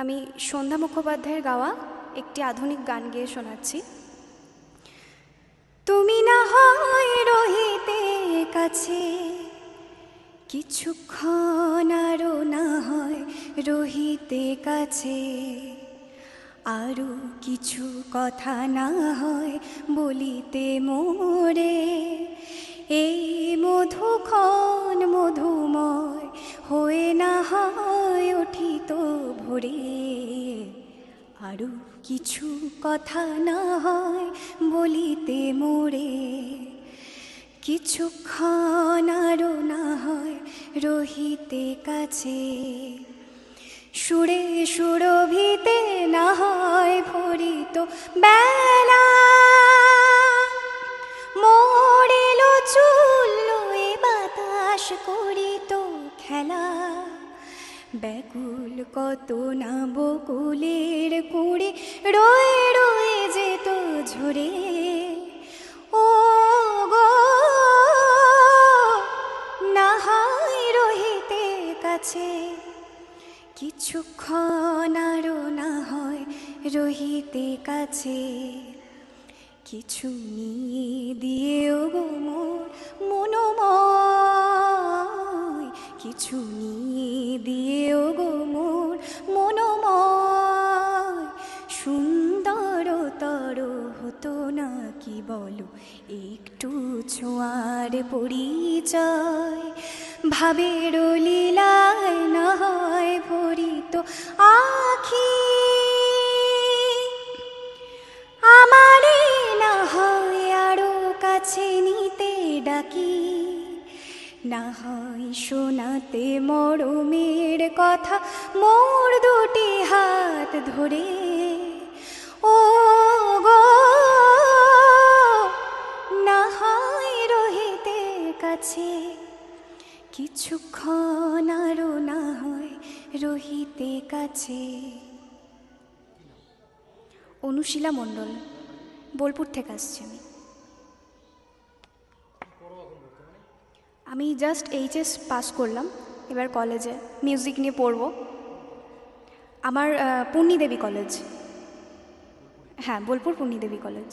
আমি সন্ধ্যা মুখোপাধ্যায়ের গাওয়া একটি আধুনিক গান গেয়ে শোনাচ্ছি। তুমি না হয় রহিতে কাছে, কিছুক্ষণ আরও না হয় রহিতে কাছে। আরও কিছু কথা না হয় বলিতে মোরে, এই মধুক্ষণ উঠিত ভোরে। আরও কিছু কথা না হয় বলিতে মোরে। কিছুক্ষণ আরও না হয় রহিতে কাছে। সুরে সুরভিতে না হয় ভরিত বেলা ব্যাকুল কত না বকুলের কুড়ে, রয়ে রয়ে যেত ঝরে। ও গো না হয় রহিতে কাছে, কিছুক্ষণ আরও না হয় রহিতে কাছে। কিছু নিয়ে দিয়েও গো মোর কিছু দিয়েও গো মোর মনোময়। সুন্দরতর হতো না কি বলো, একটু ছোঁয়ার পরিচয়। ভাবের লীলায় না হয় ভরিত আখি। আমারে না হয় আরও কাছে নিতে ডাকি। না হয় শোনাতে মরমের কথা, মোর দুটি হাত ধরে। ও গো না হয় রহিতে কাছে, কিছুক্ষণ আরও না হয় রহিতে কাছে। অনুশীলা মণ্ডল, বোলপুর থেকে আসছি আমি। আমি জাস্ট এইচএস পাস করলাম, এবার কলেজে মিউজিক নিয়ে পড়ব। আমার পূর্ণিদেবী কলেজ হ্যাঁ বোলপুর পূর্ণিদেবী কলেজ